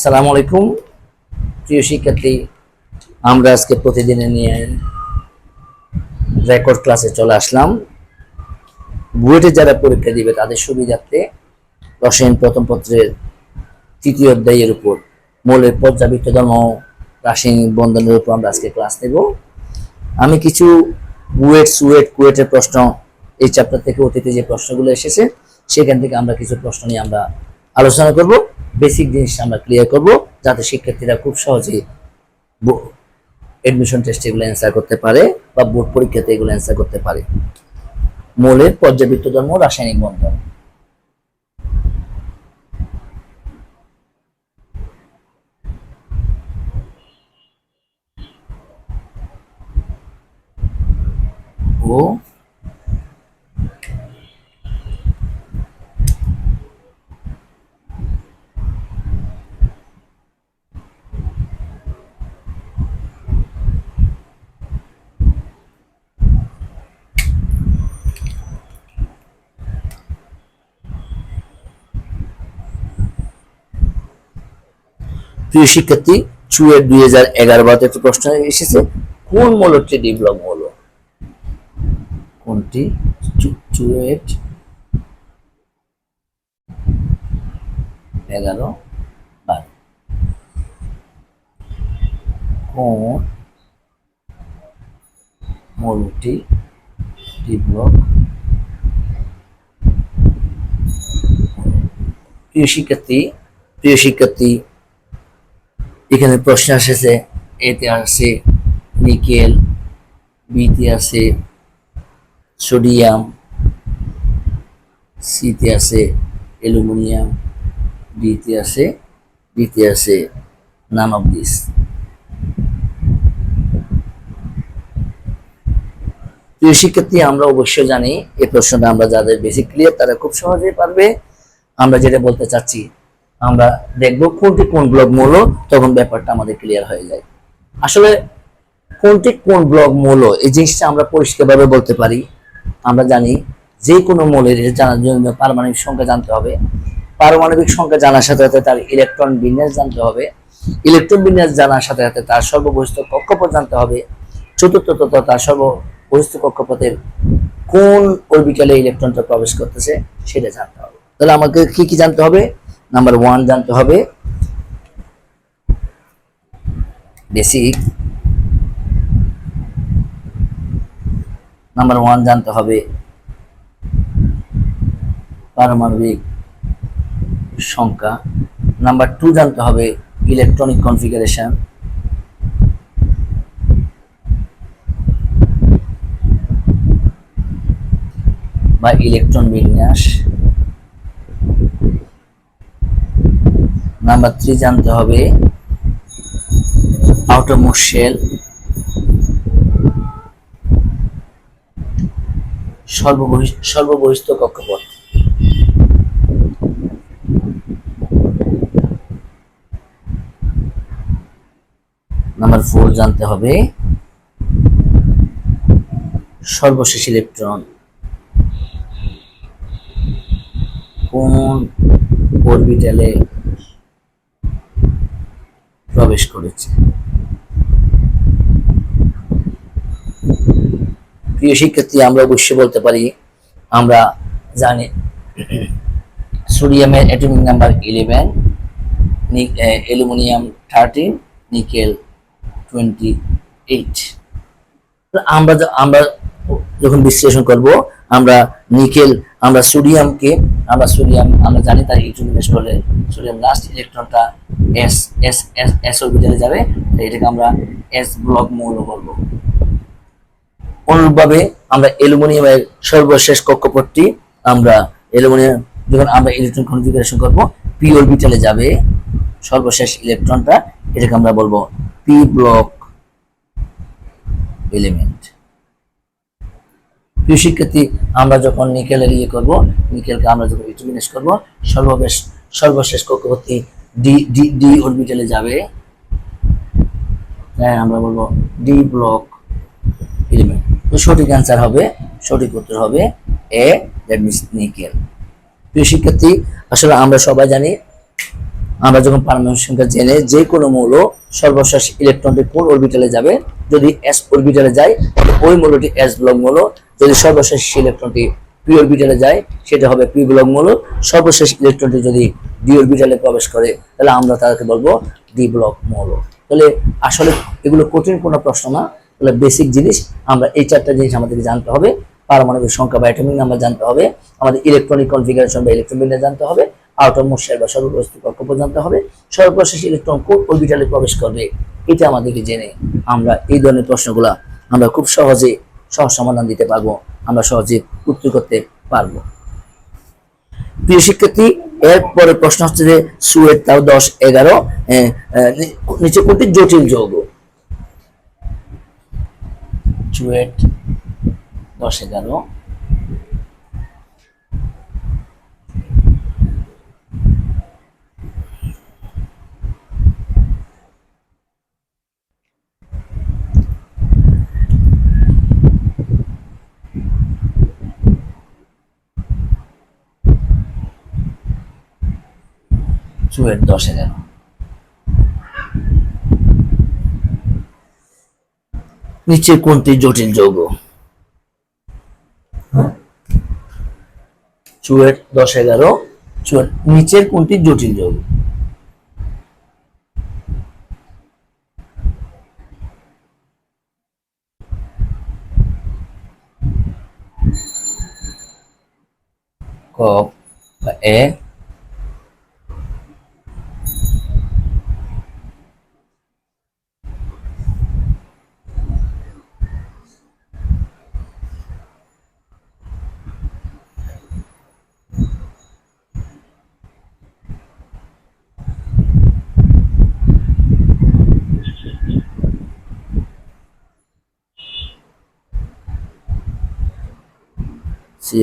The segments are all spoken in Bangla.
আসসালামু আলাইকুম। প্রিয় শিক্ষার্থী, আমরা আজকে প্রতিদিনে নিয়ে রেকর্ড ক্লাসে চলে আসলাম। বুয়েটে যারা পরীক্ষা দিবে, তাদের সুবিধার্থে রসায়ন প্রথম পত্রের তৃতীয় অধ্যায়ের উপর মৌলের ধর্ম রাসায়নিক বন্ধনের উপর আমরা আজকে ক্লাস নেব। আমি কিছু বুয়েট, সুয়েট, কুয়েটের প্রশ্ন এই চ্যাপ্টার থেকে অতীতে যে প্রশ্নগুলো এসেছে, সেখান থেকে আমরা কিছু প্রশ্ন নিয়ে আমরা আলোচনা করব। বেসিক জিনিস আমরা ক্লিয়ার করব যাতে শিক্ষার্থীরা খুব সহজেই এডমিশন টেস্টে এগুলো অ্যান্সার করতে পারে বা বোর্ড পরীক্ষাতে এগুলো অ্যান্সার করতে পারে। মৌলের পর্যাবৃত্ত ধর্ম রাসায়নিক বন্ধন। ও প্রিয় শিক্ষার্থী চুয়ের দুই হাজার এগারো বারোতে একটি প্রশ্ন এসেছে, কোন মৌলটি ডিপ্লব মৌল কোনটি? চুয়েট এগারো বারো। কোন মৌলটি ডিপ্লব প্রিয় শিক্ষার্থী প্রিয় শিক্ষার্থী এখানে প্রশ্ন এসেছে, এতে আছে নিকেল, বিতে আছে সোডিয়াম, সিতে আছে অ্যালুমিনিয়াম, ডিতে আছে ডিতে আছে নান অফ দিস। প্রিয় শিক্ষার্থী, আমরা অবশ্যই জানি এই প্রশ্নটা আমরা যাদের বেশি ক্লিয়ার তারা খুব সহজেই পারবে। আমরা যেটা বলতে চাচ্ছি আমরা দেখব কোনটি কোন ব্লক মূল, তখন ব্যাপারটা আমাদের ক্লিয়ার হয়ে যায়। আসলে কোনটি কোন ব্লক মূল, এই জিনিসটা আমরা পরিষ্কারভাবে বলতে পারি। আমরা জানি যে কোনো মৌলের জানার জন্য পারমাণবিক সংখ্যা জানতে হবে। পারমাণবিক সংখ্যা জানার সাথে সাথে তার ইলেকট্রন বিন্যাস জানতে হবে। ইলেকট্রন বিন্যাস জানার সাথে সাথে তার সর্ববহিষ্ঠ কক্ষপথ জানতে হবে। চতুর্থত তার সর্ববহিষ্ঠ কক্ষপথের কোন অরবিটালে ইলেকট্রনটা প্রবেশ করতেছে, সেটা জানতে হবে। তাহলে আমাকে কি কি জানতে হবে? নাম্বার ওয়ান জানতে হবে। বেসিক। নাম্বার ওয়ান জানতে হবে। পারমাণবিক সংখ্যা। নাম্বার টু জানতে হবে ইলেকট্রনিক কনফিগারেশন। বা ইলেকট্রন বিন্যাস। নাম্বার থ্রি জানতে হবে। আউটারমোস্ট শেল সর্ববহিষ্ঠ সর্ববহিষ্ঠ কক্ষপথ। নাম্বার ফোর জানতে হবে। সর্বশেষ ইলেকট্রন কোন অরবিটালে প্রবেশ করেছে। প্রিয় শিক্ষার্থী, আমরা অবশ্যই বলতে পারি, আমরা জানি সোডিয়ামের atomic number eleven aluminium thirteen nickel twenty eight আমরা আমরা যখন বিশ্লেষণ করব, আমরা নিকেল, আমরা সোডিয়ামকে, আমরা সোডিয়াম, আমরা জানি তার ইলেকট্রন করলে সোডিয়াম লাস্ট ইলেকট্রনটা এস এস এস এস অরবিটালে যাবে, তাই এটাকে আমরা এস ব্লক মৌল বলব। অনুরূপভাবে আমরা অ্যালুমিনিয়ামের সর্বশেষ কক্ষপথটি আমরা অ্যালুমিনিয়াম, যখন আমরা ইলেকট্রন কনফিগারেশন করব পি অরবিটালে যাবে সর্বশেষ ইলেকট্রনটা, এটাকে আমরা বলব পি ব্লক এলিমেন্ট প্রিয় শিক্ষার্থী, আমরা যখন নিকেলের ইয়ে করব, নিকেলকে আমরা যখন ইউটিলাইজ করব, সর্বশেষ সর্বশেষ কক্ষপথটি ডি ডি ডি অরবিটালে যাবে। হ্যাঁ আমরা বলব ডি ব্লক এলিমেন্ট তো সঠিক অ্যান্সার হবে, সঠিক উত্তর হবে এ দ্যাট মিনস নিকেল। প্রিয় শিক্ষার্থী, আসলে আমরা সবাই জানি আমরা যখন পারমাণবিক সংখ্যা জেনে যে কোনো মৌল সর্বশেষ ইলেকট্রনটি কোন অরবিটালে যাবে, যদি এস অরবিটালে যায়, তাহলে ওই মৌলটি এস ব্লক মৌল। যদি সর্বশেষ ইলেকট্রনটি পি অরবিটালে যায়, সেটা হবে পি ব্লক মৌল। সর্বশেষ ইলেকট্রনটি যদি ডি অরবিটালে প্রবেশ করে, তাহলে আমরা তাকে বলব ডি ব্লক মৌল। তাহলে আসলে এগুলো কঠিন কোনো প্রশ্ন না। তাহলে বেসিক জিনিস, আমরা এই চারটা জিনিস আমাদেরকে জানতে হবে। পারমাণবিক সংখ্যা বা অ্যাটমিক নাম্বার জানতে হবে। আমাদের ইলেকট্রনিক কনফিগারেশন বা ইলেকট্রন বিন্যাস জানতে হবে। শেল বা কক্ষপথ জানতে হবে। সর্বশেষ ইলেকট্রন অরবিটালে প্রবেশ করবে। এটা আমাদেরকে জেনে আমরা এই ধরনের আমরা খুব সহজে সমাধান দিতে পারব, আমরা সহজে উত্তর করতে প্রিয় শিক্ষার্থী এরপরে প্রশ্ন হচ্ছে যে সুয়েট তাও দশ এগারো নিচে কোনটি জটিল যৌগ? চুয়েট দশ এগারো চুয়েট দশ এগারো নিচে কোনটি জটিল যৌগ। চুয়েট দশ এগারো চুয়েট নিচের কোনটি জটিল যৌগ। ক এ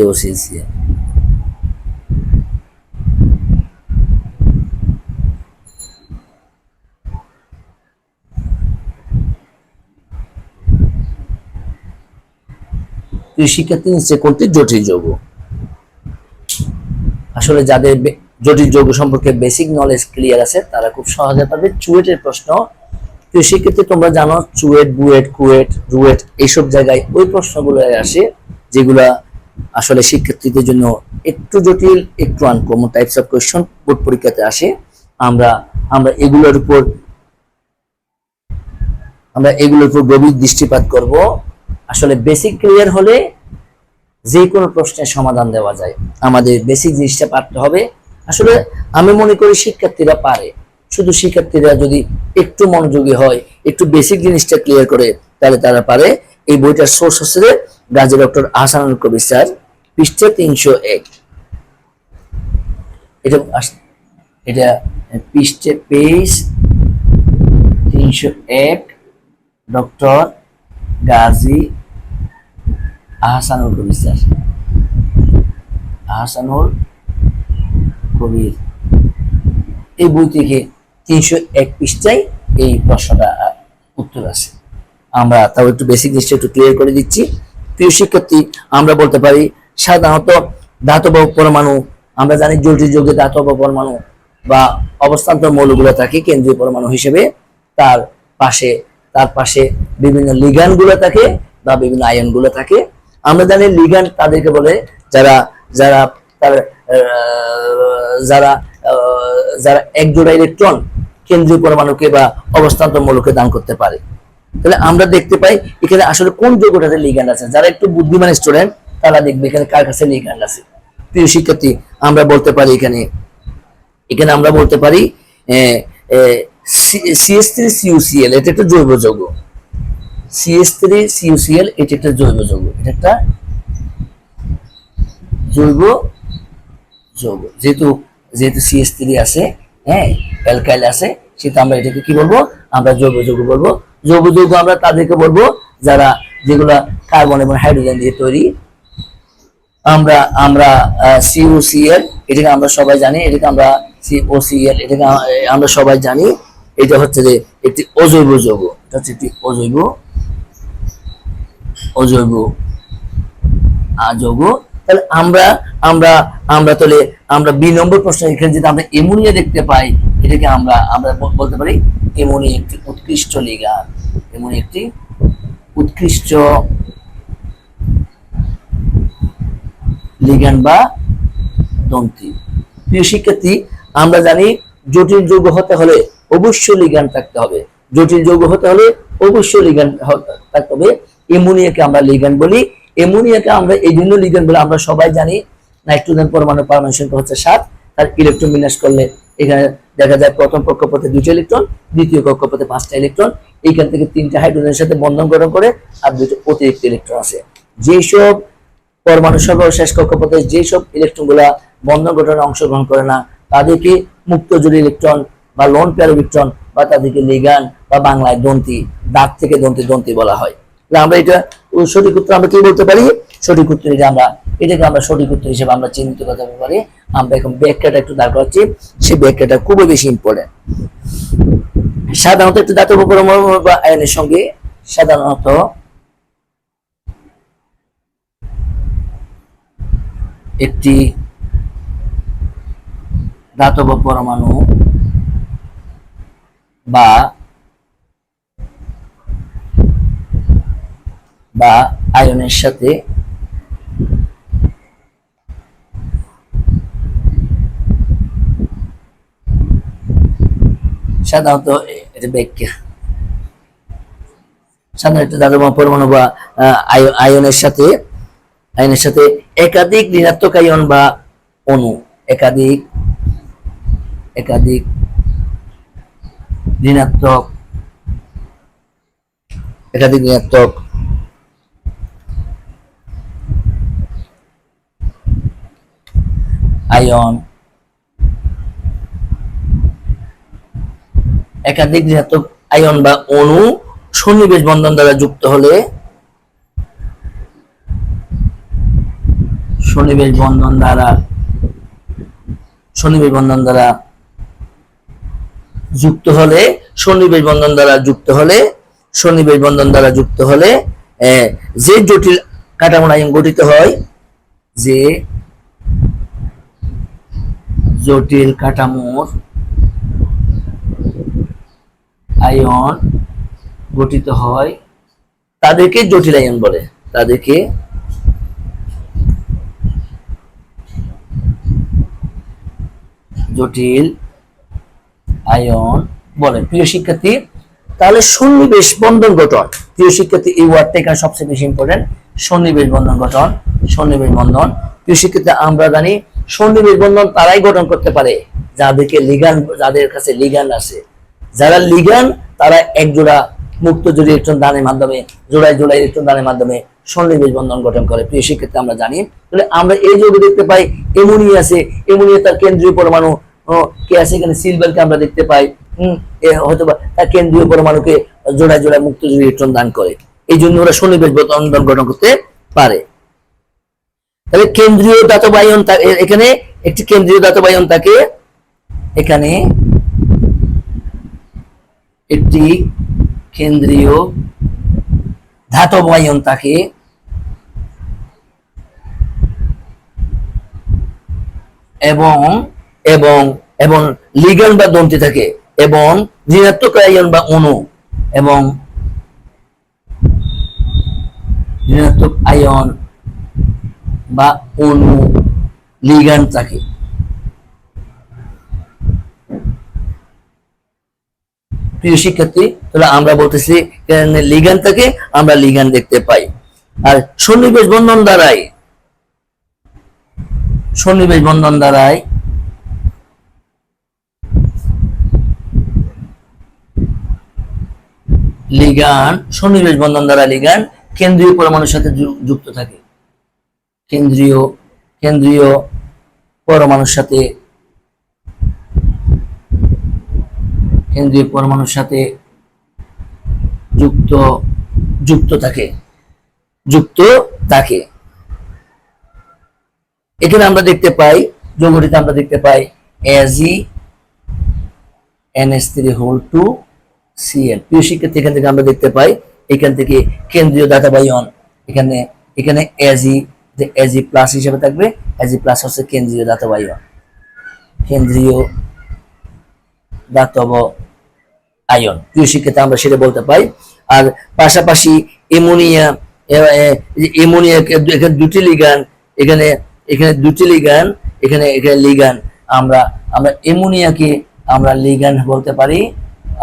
ও সি সি তুই শিক্ষার্থী নিচ্ছে কোনটি জটিল যৌগ। আসলে যাদের জটিল যৌগ সম্পর্কে বেসিক নলেজ ক্লিয়ার আছে, তারা খুব সহজে পাবে চুয়েটের প্রশ্ন। শিক্ষার্থী, তোমরা জানো চুয়েট, বুয়েট, কুয়েট, রুয়েট, এইসব জায়গায় ওই প্রশ্নগুলো আসে, যেগুলা আসলে শিক্ষার্থীদের জন্য একটু জটিল, একটু uncommon types of question board পরীক্ষাতে আসে। আমরা আমরা এগুলোর উপর, আমরা এগুলোর উপর গভীর দৃষ্টিপাত করব। আসলে বেসিক ক্লিয়ার হলে যে কোনো প্রশ্নের সমাধান দেওয়া যায়। আমাদের বেসিক জিনিসটা পারতে হবে। আসলে আমি মনে করি শিক্ষার্থীরা পারে। শুধু শিক্ষার্থীরা যদি একটু মনোযোগী হয়, একটু বেসিক জিনিসটা ক্লিয়ার করে, তাহলে তারা পারে। এই বইটার সোর্স হচ্ছে যে গাজী ডক্টর আহসানুল কবির স্যার পৃষ্ঠা তিনশো এক। এটা এটা পৃষ্ঠে পেজ তিনশো এক ডক্টর গাজী আহসানুল কবির স্যার আহসানুল কবির। এই বই থেকে তিনশো এক পৃষ্ঠায় এই প্রশ্নটা উত্তর আছে আমরা তাও একটু বেসিক জিনিসটা একটু ক্লিয়ার করে দিচ্ছি। প্রিয় শিক্ষার্থী, আমরা বলতে পারি সাধারণত ধাতব পরমাণু, আমরা জানি জটিল যুগে ধাতব পরমাণু বা অবস্থান্তর মৌলগুলো থাকে কেন্দ্রীয় পরমাণু হিসেবে। তার পাশে তার পাশে বিভিন্ন লিগানগুলো থাকে বা বিভিন্ন আয়নগুলো থাকে। আমরা জানি লিগান তাদেরকে বলে যারা যারা তার যারা যারা এক জোড়া ইলেকট্রন কেন্দ্রীয় পরমাণুকে বা অবস্থান্তর মৌলকে দান করতে পারে। তাহলে আমরা দেখতে পাই এখানে আসলে কোন যৌগটাতে লিগ্যান্ড আছে। যারা একটু বুদ্ধিমান স্টুডেন্ট তারা দেখবে এখানে কার কাছে লিগ্যান্ড আছে। প্রিয় শিক্ষার্থী, আমরা বলতে পারি এখানে এখানে আমরা বলতে পারি সিএস থ্রি সিউসিএল এটা একটা জৈব যৌগ। সিএস থ্রি সিউসিএল এটা একটা জৈব যৌগ। এটা একটা জৈব যৌগ। যেহেতু যেহেতু সিএস থ্রি আছে হ্যাঁ অ্যালকাইল আছে সেটা আমরা এটাকে কি বলব? আমরা জৈব যৌগ বলব। জৈব যৌগ আমরা তাদেরকে বলব যারা যেগুলা কার্বন এবং হাইড্রোজেন দিয়ে তৈরি। আমরা আমরা সিওসিএল এটাকে আমরা সবাই জানি, এটাকে আমরা সিওসিএল এটাকে আমরা সবাই জানি। এটা হচ্ছে যে একটি অজৈব যৌগ। এটা হচ্ছে একটি অজৈব অজৈব যৌগ। তাহলে আমরা আমরা আমরা তাহলে, আমরা বি নম্বর প্রশ্ন এখানে যদি আমরা এমোনিয়া দেখতে পাই এটাকে আমরা আমরা বলতে পারি এমনই একটি উৎকৃষ্ট লিগান এমনই একটি উৎকৃষ্ট লিগান বা দন্তি। প্রিয় শিক্ষার্থী, আমরা জানি জটিল যৌগ হতে হলে অবশ্যই লিগান থাকতে হবে। জটিল যৌগ হতে হলে অবশ্যই লিগান থাকতে হবে। এমোনিয়াকে আমরা লিগান বলি। এমোনিয়াকে আমরা এই জন্য লিগান বলে আমরা সবাই জানি। নাইট্রোজেন পরমাণু পরমাণু সংখ্যা হচ্ছে সাত। তার ইলেকট্রন বিন্যাস করলে এখানে দেখা যায় প্রথম কক্ষপথে দুইটা ইলেকট্রন, দ্বিতীয় কক্ষপথে পাঁচটা ইলেকট্রন। এইখান থেকে তিনটা হাইড্রোজেনের সাথে বন্ধন গঠন করে আর দুটো অতিরিক্ত ইলেকট্রন আছে। যেসব পরমাণু সর্বশেষ কক্ষপথে যেসব ইলেকট্রনগুলা বন্ধন গঠনে অংশগ্রহণ করে না, তাদেরকে মুক্ত জোড়ি ইলেকট্রন বা লোন পেয়ার ইলেকট্রন বা তাদেরকে লিগান বা বাংলায় দন্তি, দাঁত থেকে দন্তি দন্তি বলা হয়। আমরা এটা সঠিক উত্তর আমরা কি বলতে পারি? সঠিক উত্তর এটা আমরা, এটাকে আমরা সঠিক উত্তর হিসেবে আমরা চিহ্নিত করতে পারি। আমরা এখন ব্যাখ্যাটা একটু দাঁড় করাচ্ছি। সেই ব্যাখ্যাটা খুবই বেশি ইম্পর্টেন্ট সাধারণত একটু দাতব্য পরমাণু বা আয়নের সঙ্গে সাধারণত একটি ধাতব পরমাণু বা বা আয়নের সাথে সাধারণত এটা ব্যাখ্যা সাধারণত ধাতব পরমাণু বা আয়নের সাথে আয়নের সাথে একাধিক ঋণাত্মক আয়ন বা অণু, একাধিক একাধিক ঋণাত্মক একাধিক ঋণাত্মক আয়ন একাধিক ঋণাত্মক আয়ন বা অণু সন্নিবেশ বন্ধন দ্বারা যুক্ত হলে সন্নিবেশ বন্ধন দ্বারা, সন্নিবেশ বন্ধন দ্বারা যুক্ত হলে, সন্নিবেশ বন্ধন দ্বারা যুক্ত হলে, সন্নিবেশ বন্ধন দ্বারা যুক্ত হলে যে জটিল কাঠামো আয়ন গঠিত হয়, যে জটিল কাঠামোর আয়ন গঠিত হয় তাদেরকে জটিল আয়ন বলে। তাদেরকে জটিল আয়ন বলে। প্রিয় শিক্ষার্থী, তাহলে সন্নিবেশ বন্ধন গঠন। প্রিয় শিক্ষার্থী, এই ওয়ার্ডটা এখানে সবচেয়ে বেশি ইম্পর্টেন্ট সন্নিবেশ বন্ধন গঠন, সন্নিবেশ বন্ধন। প্রিয় শিক্ষার্থী, আমরা জানি সন্নিবেশ বন্ধন তারাই গঠন করতে পারে। যাদেরকে লিগান যাদের কাছে লিগান আছে। যারা লিগান তারা এক জোড়া মুক্ত জোড়ি ইলেকট্রন দানের মাধ্যমে, জোড়ায় জোড়ায় ইলেকট্রন দানের মাধ্যমে সন্নিবেশ বন্ধন গঠন করে। প্রিয় শিক্ষার্থী আমরা জানি, তাহলে আমরা এই যৌগে দেখতে পাই এমোনিয়া আছে এমোনিয়া তার কেন্দ্রীয় পরমাণু কে আছে এখানে? সিলভারকে আমরা দেখতে পাই, হম হয়তো তার কেন্দ্রীয় পরমাণুকে জোড়ায় জোড়ায় মুক্ত জোড়ি ইলেকট্রন দান করে। এই জন্য ওরা সন্নিবেশ বন্ধন গঠন করতে পারে। তাহলে কেন্দ্রীয় দাতবায়ন এখানে একটি কেন্দ্রীয় দাতবায়ন থাকে এখানে একটি কেন্দ্রীয় ধাতব আয়ন থাকে এবং এবং এবং লিগান বা দন্তি থাকে, এবং ঋণাত্মক আয়ন বা অণু, এবং ঋণাত্মক আয়ন বা অণু লিগান থাকে। প্রিয় শিক্ষার্থী, তাহলে আমরা বলতেছি লিগান থাকে আমরা লিগান দেখতে পাই। আর সন্নিবেশ বন্ধন দ্বারাই, সন্নিবেশ বন্ধন দ্বারাই লিগান, সন্নিবেশ বন্ধন দ্বারা লিগান কেন্দ্রীয় পরমাণুর সাথে যুক্ত থাকে। কেন্দ্রীয় কেন্দ্রীয় পরমাণুর সাথে কেন্দ্রীয় পরমাণুর সাথে যুক্ত যুক্ত থাকে। যুক্ত থাকে। এখানে আমরা দেখতে পাই, যৌগটিতে আমরা দেখতে পাই AG NS three whole two CL প্রিয় শিক্ষার্থী, এখান থেকে আমরা দেখতে পাই, এখান থেকে কেন্দ্রীয় দাতা বায়ন এখানে এখানে এজি এজি প্লাস হিসেবে থাকবে এজি প্লাস হচ্ছে কেন্দ্রীয় দাতা বায়ন কেন্দ্রীয় ধাতব আয়ন প্রিয় শিক্ষিতা আমরা সেটা বলতে পাই আর পাশাপাশি এমোনিয়া এমোনিয়া এখানে দুটি লিগান এখানে এখানে দুটি লিগান এখানে এখানে লিগান আমরা আমরা এমোনিয়াকে আমরা লিগান বলতে পারি,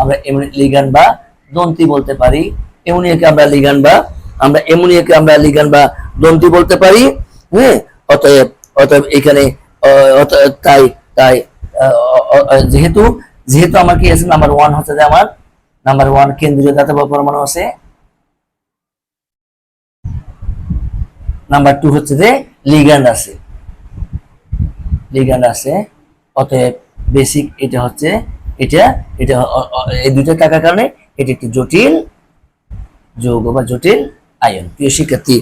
আমরা লিগান বা দন্তি বলতে পারি। এমোনিয়াকে আমরা লিগান বা, আমরা এমোনিয়াকে আমরা লিগান বা দন্তি বলতে পারি হ্যাঁ? অতএব অতএব এখানে তাই তাই যেহেতু যেহেতু আমার কি আছে? নাম্বার ওয়ান হচ্ছে যে আমার নাম্বার ওয়ান কেন্দ্রীয় দাতব পরমাণু আছে। নাম্বার টু হচ্ছে যে লিগ্যান্ড আছে। লিগ্যান্ড আছে। অতএব বেসিক এটা হচ্ছে, এটা এটা এই দুইটা থাকার কারণে এটি একটি জটিল যৌগ বা জটিল আয়ন। প্রিয় শিক্ষার্থী,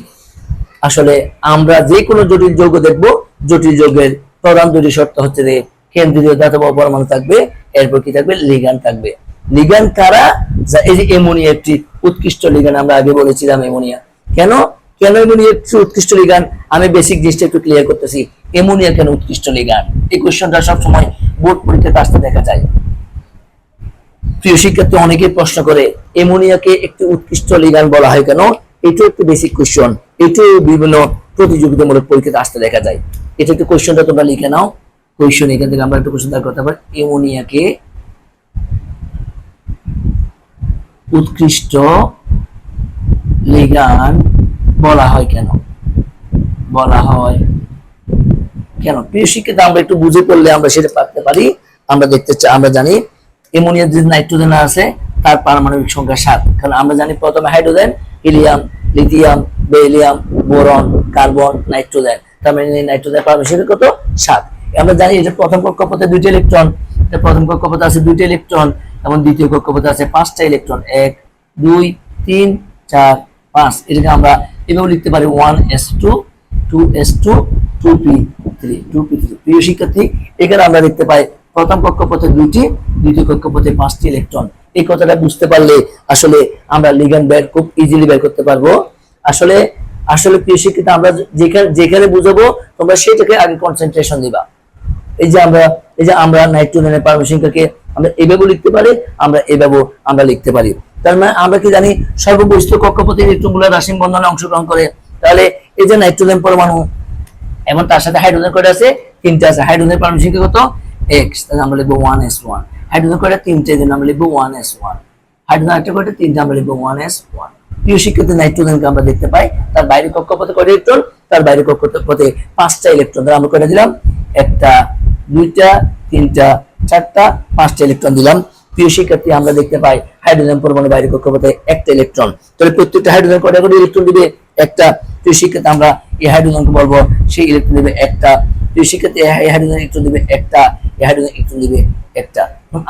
আসলে আমরা যে কোনো জটিল যৌগ দেখব, জটিল যৌগের প্রধান দুটি শর্ত হচ্ছে যে কেন্দ্রীয় ধাতব পরমাণু থাকবে? এরপর কি থাকবে? লিগান থাকবে। লিগান কারা যা এই যে এমোনিয়া একটি উৎকৃষ্ট লিগান আমরা আগে বলেছিলাম এমোনিয়া কেন? কেন এমোনিয়া একটি উৎকৃষ্ট লিগান? আমি বেসিক জিনিসটা একটু ক্লিয়ার করতেছি। এমোনিয়া কেন উৎকৃষ্ট লিগান? এই কোয়েশ্চনটা সবসময় বোর্ড পরীক্ষাতে আসতে দেখা যায়। প্রিয় শিক্ষার্থী, অনেকেই প্রশ্ন করে এমোনিয়াকে একটি উৎকৃষ্ট লিগান বলা হয় কেন? এটাও একটি বেসিক কোয়েশ্চন এটাও বিভিন্ন প্রতিযোগিতামূলক পরীক্ষাতে আসতে দেখা যায়। এটা একটু কোয়েশ্চনটা তোমরা লিখে নাও। কোয়েশ্চন এখান থেকে আমরা একটু কোয়েশ্চন দাঁড় করতে পারি। এমোনিয়াকে উৎকৃষ্ট লিগান বলা হয় কেন? বলা হয় কেন? প্রিয় শিক্ষিত, আমরা একটু বুঝে পড়লে আমরা সেটা পারতে পারি। আমরা দেখতে চাই আমরা জানি এমোনিয়ার যে নাইট্রোজেন আছে, তার পারমাণবিক সংখ্যা সাত। কারণ আমরা জানি প্রথমে hydrogen helium lithium beryllium boron carbon nitrogen তার মানে নাইট্রোজেন পারমাণবিক কত? সাত। আমরা জানি এটা প্রথম কক্ষপথে দুইটা ইলেকট্রন প্রথম কক্ষপথে আছে দুইটা ইলেকট্রন, এবং দ্বিতীয় কক্ষপথে আছে পাঁচটা ইলেকট্রন। এক, দুই, তিন, চার, পাঁচ। এটাকে আমরা এভাবে লিখতে পারি one s two two s two two p three two p three প্রিয় শিক্ষার্থী, এখানে আমরা দেখতে পাই প্রথম কক্ষপথে দুইটি, দ্বিতীয় কক্ষপথে পাঁচটি ইলেকট্রন। এই কথাটা বুঝতে পারলে আসলে আমরা লিগান বের খুব ইজিলি বের করতে পারব। আসলে আসলে প্রিয় শিক্ষিত আমরা যেখানে যেখানে বুঝাবো, তোমরা সেটাকে আগে কনসেন্ট্রেশন দিবা। এই যে আমরা, এই যে আমরা নাইট্রোজেনের পারমিশনকে আমরা এভাবে লিখতে পারি, আমরা এভাবে আমরা লিখতে পারি। তার মানে আমরা কি জানি সর্ববরিষ্ঠ কক্ষপথে ইলেকট্রনগুলো রাসায়নিক বন্ধনে অংশগ্রহণ করে। তাহলে এই যে নাইট্রোজেন পরমাণু, এবং তার সাথে হাইড্রোজেন কয়টা আছে, তিনটা আছে। হাইড্রোজেন পারমাণবিক সংখ্যা কত? এক্স তাহলে আমরা লিখব ওয়ান এস ওয়ান হাইড্রোজেন কয়টা তিনটে জন্য আমরা লিখব ওয়ান এস ওয়ান হাইড্রোজেন একটা কয়টা তিনটা, আমরা লিখব ওয়ান এস ওয়ান প্রিয় শিক্ষিত নাইট্রোজেনকে আমরা দেখতে পাই। তার বাইরে কক্ষপথে কয়টা ইলেকট্রন? তার বাইরে কক্ষপথে পাঁচটা ইলেকট্রন। আমরা কয়টা দিলাম? একটা দুইটা, তিনটা, চারটা, পাঁচটা ইলেকট্রন দিলাম। প্রিয় শিক্ষার্থী, আমরা দেখতে পাই হাইড্রোজেন পরমাণু বাইরে কক্ষপথে একটা ইলেকট্রন তাহলে প্রত্যেকটা হাইড্রোজেন কয়টা করে ইলেকট্রন দিবে একটা। প্রিয় শিক্ষার্থী, আমরা এই হাইড্রোজেনকে বলব, সেই ইলেকট্রন দিবে একটা। প্রিয় শিক্ষার্থী, এই হাইড্রোজেন ইলেকট্রন দিবে একটা, এই হাইড্রোজেন ইলেকট্রন দিবে একটা।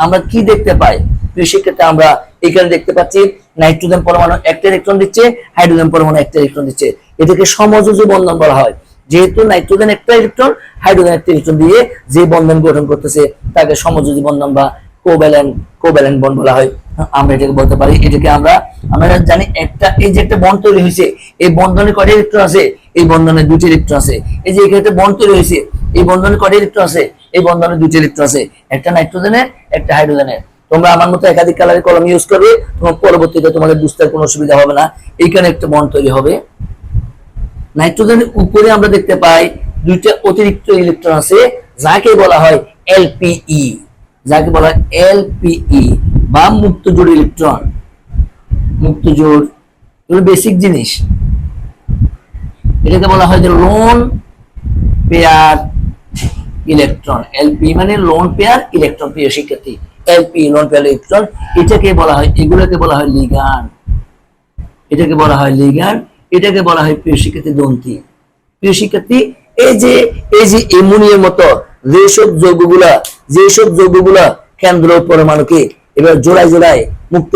আমরা কি দেখতে পাই? প্রিয় শিক্ষার্থী, আমরা এখানে দেখতে পাচ্ছি নাইট্রোজেন পরমাণু একটা ইলেকট্রন দিচ্ছে হাইড্রোজেন পরমাণু একটা ইলেকট্রন দিচ্ছে। এটাকে সমযোজী বন্ধন বলা হয়। যেহেতু নাইট্রোজেন একটা ইলেকট্রন, হাইড্রোজেন একটা ইলেকট্রন দিয়ে যে বন্ধন গঠন করতেছে, তাকে সমযোজী বন্ধন বা কোভ্যালেন্ট কোভ্যালেন্ট বন্ড বলা হয়। আমরা এটাকে বলতে পারি। এটাকে আমরা আমরা জানি একটা, এই যে একটা বন্ড তৈরি হয়েছে, এই বন্ধনে কয়টা ইলেকট্রন আছে? এই বন্ধনে দুটি ইলেকট্রন আছে। এই যে এখানে একটা বন্ড তৈরি হয়েছে, এই বন্ধনে কয়টা ইলেকট্রন আছে? এই বন্ধনে দুটি ইলেকট্রন আছে। একটা নাইট্রোজেনের, একটা হাইড্রোজেনের। তোমরা আমার মতো একাধিক কালারের কলম ইউজ করবে, তোমার পরবর্তীতে তোমাদের বুঝতে কোনো অসুবিধা হবে না। এইখানে একটা বন্ড তৈরি হবে। নাইট্রোজেনের উপরে আমরা দেখতে পাই দুইটা অতিরিক্ত ইলেকট্রন আছে, যাকে বলা হয় এলপিই। যাকে বলা হয় এলপিই, বা মুক্ত জোড় ইলেকট্রন। মুক্ত জোড় বেসিক জিনিস। এটাকে বলা হয় যে লোন পেয়ার ইলেকট্রন। এলপি মানে লোন পেয়ার ইলেকট্রন। প্রিয় শিক্ষার্থী, এলপি লোন পেয়ার ইলেকট্রন, এটাকে বলা হয়, এগুলোকে বলা হয় লিগান এটাকে বলা হয় লিগান এটাকে বলা হয় প্রিয় শিক্ষার্থী দন্তি। প্রিয় শিক্ষার্থী, এই যে এই যে এমোনিয়ার মতো যেসব যৌগগুলা যেসব যৌগগুলা কেন্দ্র পরমাণুকে এবার জোড়ায় জোড়ায় মুক্ত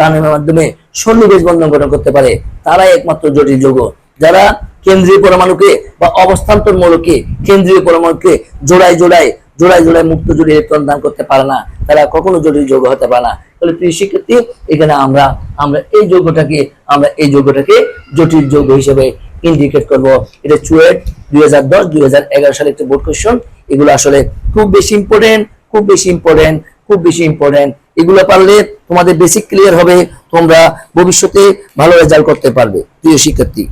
দানের মাধ্যমে সন্নিবেশ বন্ধন গঠন করতে পারে, তারাই একমাত্র জটিল যৌগ যারা কেন্দ্রীয় পরমাণুকে বা অবস্থান্তর মূলকে কেন্দ্রীয় পরমাণুকে জোড়ায় জোড়ায় জোড়ায় জোড়ায় মুক্ত জোড়ে ইলেকট্রন দান করতে পারে না তারা কখনো জটিল যৌগ হতে পারে না। তাহলে প্রিয় শিক্ষার্থী, এখানে আমরা আমরা এই যৌগটাকে আমরা এই যৌগটাকে জটিল যৌগ হিসেবে ইন্ডিকেট করব। এটা চুয়েট দুই হাজার দশ, দুই হাজার এগারো সালে একটা বোর্ড কোয়েশন এগুলো আসলে খুব বেশি ইম্পর্টেন্ট খুব বেশি ইম্পর্টেন্ট খুব বেশি ইম্পর্টেন্ট এগুলো পারলে তোমাদের বেসিক ক্লিয়ার হবে, তোমরা ভবিষ্যতে ভালো রেজাল্ট করতে পারবে, প্রিয় শিক্ষার্থী।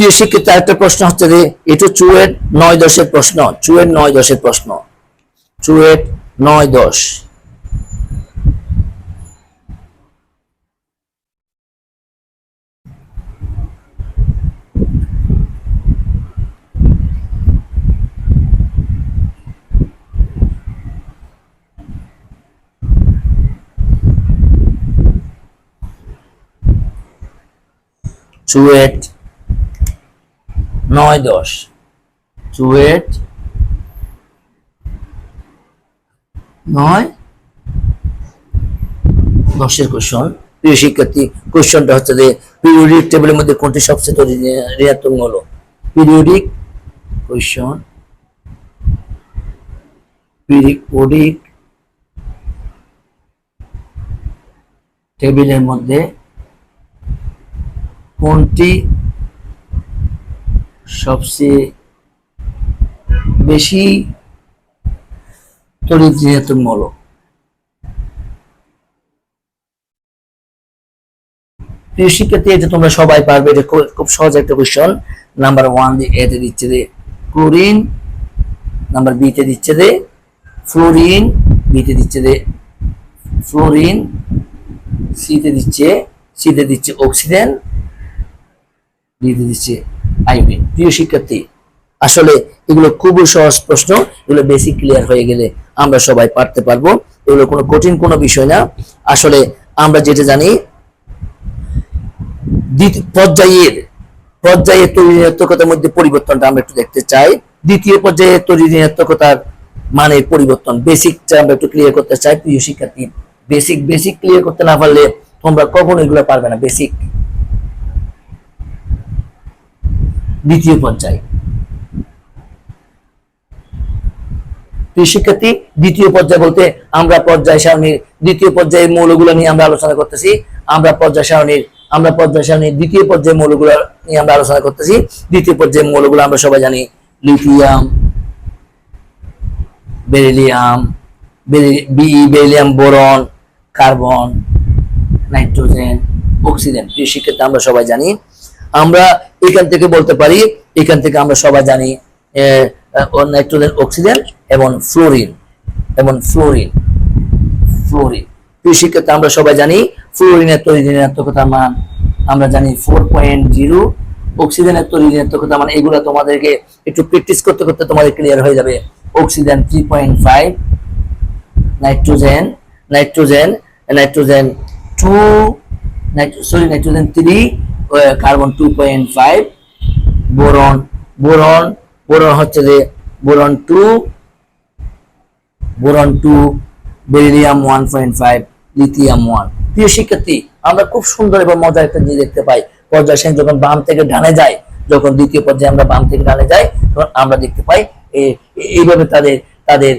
প্রিয় শিক্ষার্থী আরেকটা প্রশ্ন হচ্ছে যে, এটা চুয়েট নয় দশের প্রশ্ন, চুয়েট নয় দশের প্রশ্ন। চুয়েট নয় দশ। চুয়েট নয় দশ। চুয়েট নয়। দশের কোশ্চন প্রিয় শিক্ষার্থী কোশ্চনটা হচ্ছে যে পিরিয়ডিক টেবিলের মধ্যে কোনটি সবচেয়ে ঋণাত্মক হলো পিরিয়ডিক কোশ্চন পিরিয়ডিক টেবিলের মধ্যে কোনটি সবচেয়ে বেশি তড়িৎ ঋণাত্মক প্রিয় শিক্ষার্থী এটা তোমরা সবাই পারবে, এটা খুব সহজ একটা কোয়েশ্চন নাম্বার ওয়ান এতে দিচ্ছে যে ক্লোরিন নাম্বার বিতে দিচ্ছে যে ফ্লোরিন বিতে দিচ্ছে যে ফ্লোরিন সিতে দিচ্ছে সিতে দিচ্ছে অক্সিজেন ডিতে দিচ্ছে আইবিন প্রিয় শিক্ষার্থী, আসলে এগুলো খুবই সহজ প্রশ্ন, এগুলো বেসিক ক্লিয়ার হয়ে গেলে আমরা সবাই পারতে পারব, এগুলো কোনো কঠিন কোনো বিষয় না। আসলে আমরা যেটা জানি পর্যায়ের পর্যায়ে তৈরি ঋণাত্মকতার মধ্যে পরিবর্তনটা আমরা একটু দেখতে চাই। দ্বিতীয় পর্যায়ে তৈরি ঋণাত্মকতার মানের পরিবর্তন বেসিকটা আমরা একটু ক্লিয়ার করতে চাই, প্রিয় শিক্ষার্থী। বেসিক বেসিক ক্লিয়ার করতে না পারলে তোমরা কখনো এগুলো পারবে না বেসিক দ্বিতীয় পর্যায়। প্রিয় শিক্ষার্থী, দ্বিতীয় পর্যায় বলতে আমরা পর্যায় সারণীর দ্বিতীয় পর্যায়ের মৌলগুলো নিয়ে আমরা আলোচনা করতেছি। আমরা পর্যায় সারণীর, আমরা পর্যায় সারণীর দ্বিতীয় পর্যায়ের মৌলগুলো নিয়ে আমরা আলোচনা করতেছি। দ্বিতীয় পর্যায়ের মৌলগুলো আমরা সবাই জানি, lithium, beryllium beryllium boron, carbon, nitrogen, oxygen. প্রিয় শিক্ষার্থী, আমরা সবাই জানি। আমরা এখান থেকে বলতে পারি, এখান থেকে আমরা সবাই জানি নাইট্রোজেন অক্সিজেন এবং ফ্লোরিন এবং ফ্লোরিন ফ্লোরিন কৃষিক্ষেত্রে আমরা সবাই জানি ফ্লোরিনের তৈরি ঋণাত্মকতার মান আমরা জানি ফোর পয়েন্ট জিরো অক্সিজেনের তৈরি ঋণাত্মকতা মান, এগুলো তোমাদেরকে একটু প্র্যাকটিস করতে করতে তোমাদের ক্লিয়ার হয়ে যাবে। Oxygen three point five nitrogen nitrogen nitrogen two sorry nitrogen three carbon two point five boron boron boron হচ্ছে যে boron two boron two beryllium one point five lithium one প্রিয় শিক্ষার্থী, আমরা খুব সুন্দর এবং মজার একটা জিনিস দেখতে পাই। পর্যায় শ্রেণি যখন বাম থেকে ডানে যায়, যখন দ্বিতীয় পর্যায়ে আমরা বাম থেকে ডানে যাই, তখন আমরা দেখতে পাই এইভাবে তাদের তাদের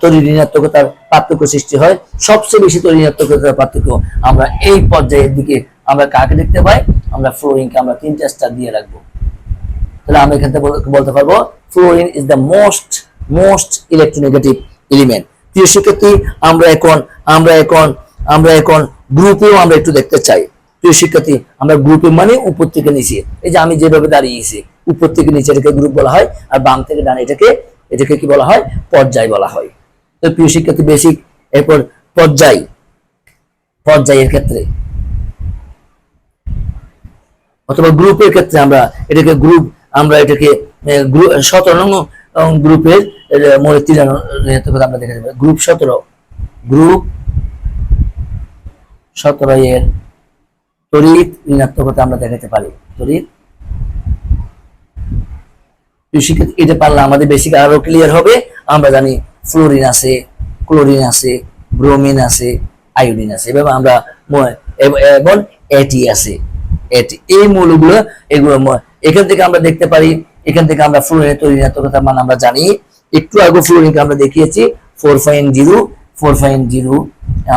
তরি ঋণাত্মকতার পার্থক্য সৃষ্টি হয়। সবচেয়ে বেশি তৈরি ঋণাত্মকতার পার্থক্য আমরা এই পর্যায়ের দিকে আমরা কাকে দেখতে পাই? আমরা ফ্লোরিনকে আমরা তিনটা স্টার দিয়ে রাখব। তাহলে আমরা এখান থেকে বলতে পারব fluorine is the most most electronegative element প্রিয় শিক্ষার্থী আমরা এখন আমরা এখন আমরা এখন গ্রুপেও আমরা একটু দেখতে চাই। প্রিয় শিক্ষার্থী আমরা গ্রুপে মানে উপর থেকে নিচে। এই যে আমি যেভাবে দাঁড়িয়েছি, উপর থেকে নিচে এটাকে গ্রুপ বলা হয়, আর বাম থেকে ডান এটাকে এটাকে কি বলা হয়? পর্যায় বলা হয়। তো প্রিয় শিক্ষার্থী বেসিক এরপর পর্যায়। পর্যায়ের ক্ষেত্রে। অথবা গ্রুপের ক্ষেত্রে আমরা এটাকে গ্রুপ আমরা এটাকে নং গ্রুপের মোড়ে তিরানো কথা আমরা দেখে যাবে গ্রুপ সতেরো গ্রুপ সতেরো এর তড়িৎ ঋণাত্মকতা আমরা দেখাতে পারি। শিক্ষার্থী এটা পারলে আমাদের বেসিক আরও ক্লিয়ার হবে। আমরা জানি ফ্লোরিন আছে ক্লোরিন আছে ব্রোমিন আছে আয়োডিন আছে। এভাবে আমরা এবং এটি আছে। এটি, এই মৌলগুলো, এগুলো এখান থেকে আমরা দেখতে পারি, এখান থেকে আমরা ফ্লোরিনের তৈরি ঋণাত্মকতার মান আমরা জানি। একটু আগে ফ্লোরিনকে আমরা দেখিয়েছি four point zero four point zero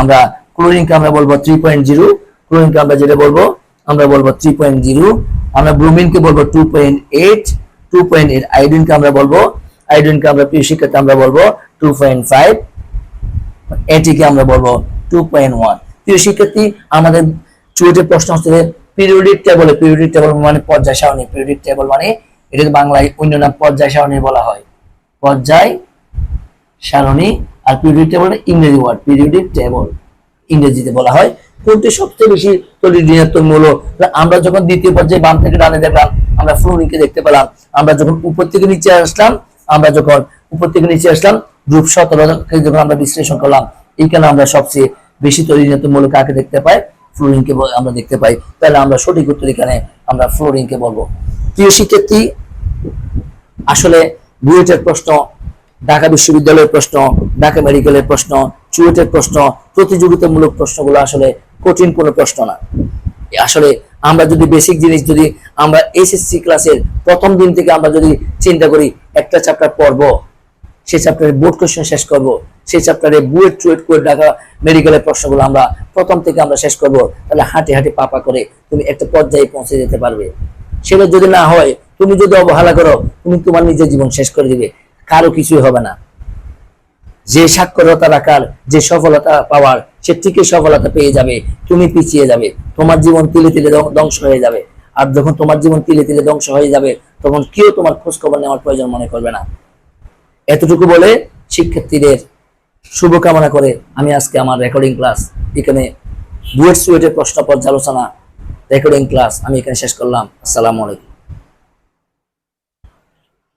আমরা ক্লোরিনকে আমরা বলব থ্রি পয়েন্ট জিরো ক্লোরিনকে আমরা যেটা বলব, আমরা বলব থ্রি পয়েন্ট জিরো আমরা ব্রোমিনকে বলব two point eight two point eight আয়োডিনকে আমরা বলব আয়োডিনকে আমরা প্রিয় শিক্ষার্থী আমরা বলব টু পয়েন্ট ফাইভ এটিকে আমরা বলব টু পয়েন্ট ওয়ান প্রিয় শিক্ষার্থী, আমাদের চুয়েটের প্রশ্ন হচ্ছে পিরিয়ডিক টেবল পিরিয়ডিক টেবল মানে পর্যায় সারণী। পিরিয়ডিক টেবল মানে এটাকে বাংলায় অন্য নাম পর্যায় সারণী বলা হয়। পর্যায় সারণী আর পিরিয়ডিক টেবল ইংরেজি ওয়ার্ড পিরিয়ডিক টেবল ইংরেজিতে বলা হয় কোনটি সবচেয়ে বেশি তৈরি ঋণাত্মক মূল্য আমরা যখন দ্বিতীয় পর্যায়ে বাম থেকে ডানে দেখলাম, আমরা ফ্লোরিংকে দেখতে পেলাম। আমরা যখন উপর থেকে নিচে আসলাম, আমরা যখন উপর থেকে নিচে আসলাম গ্রুপ সতেরোকে যখন আমরা বিশ্লেষণ করলাম, এইখানে আমরা সবচেয়ে বেশি তৈরি ঋণাত্মক মূল্য কাকে দেখতে পাই ফ্লোরিংকে ব- আমরা দেখতে পাই। তাহলে আমরা সঠিক উত্তর এখানে আমরা ফ্লোরিংকে বলব। প্রিয় শিক্ষার্থী আসলে বুয়েটের প্রশ্ন, ঢাকা বিশ্ববিদ্যালয়ের প্রশ্ন, ঢাকা মেডিকেলের প্রশ্ন, চুয়েটের প্রশ্ন, প্রতিযোগিতামূলক প্রশ্নগুলো আসলে কঠিন কোনো প্রশ্ন না। আসলে আমরা যদি বেসিক জিনিস যদি আমরা এসএসসি ক্লাসের প্রথম দিন থেকে আমরা যদি চিন্তা করি, একটা চ্যাপ্টার পড়ব সেই চ্যাপ্টারে বোর্ড কোশ্চেন শেষ করব সেই চ্যাপ্টারে বুয়েট চুয়েট করে ঢাকা মেডিকেলের প্রশ্নগুলো আমরা প্রথম থেকে আমরা শেষ করব। তাহলে হাঁটি হাঁটি পাপা করে তুমি একটা পর্যায়ে পৌঁছে যেতে পারবে। সেটা যদি না হয়, তুমি যদি অবহেলা করো, তুমি তোমার নিজের জীবন শেষ করে দিবে। কারও কিছুই হবে না। যে সাক্ষরতা রাখার, যে সফলতা পাওয়ার, সে ঠিকই সফলতা পেয়ে যাবে। তুমি পিছিয়ে যাবে। তোমার জীবন তিলে তিলে ধ্বংস হয়ে যাবে। আর যখন তোমার জীবন তিলে তিলে ধ্বংস হয়ে যাবে, তখন কেউ তোমার খোঁজ খবর নেওয়ার প্রয়োজন মনে করবে না। এতটুকু বলে শিক্ষার্থীদের শুভকামনা করে আমি আজকে আমার রেকর্ডিং ক্লাস এখানে বুয়েট সুয়েটের প্রশ্ন পর্যালোচনা রেকর্ডিং ক্লাস আমি এখানে শেষ করলাম। আসসালামু আলাইকুম।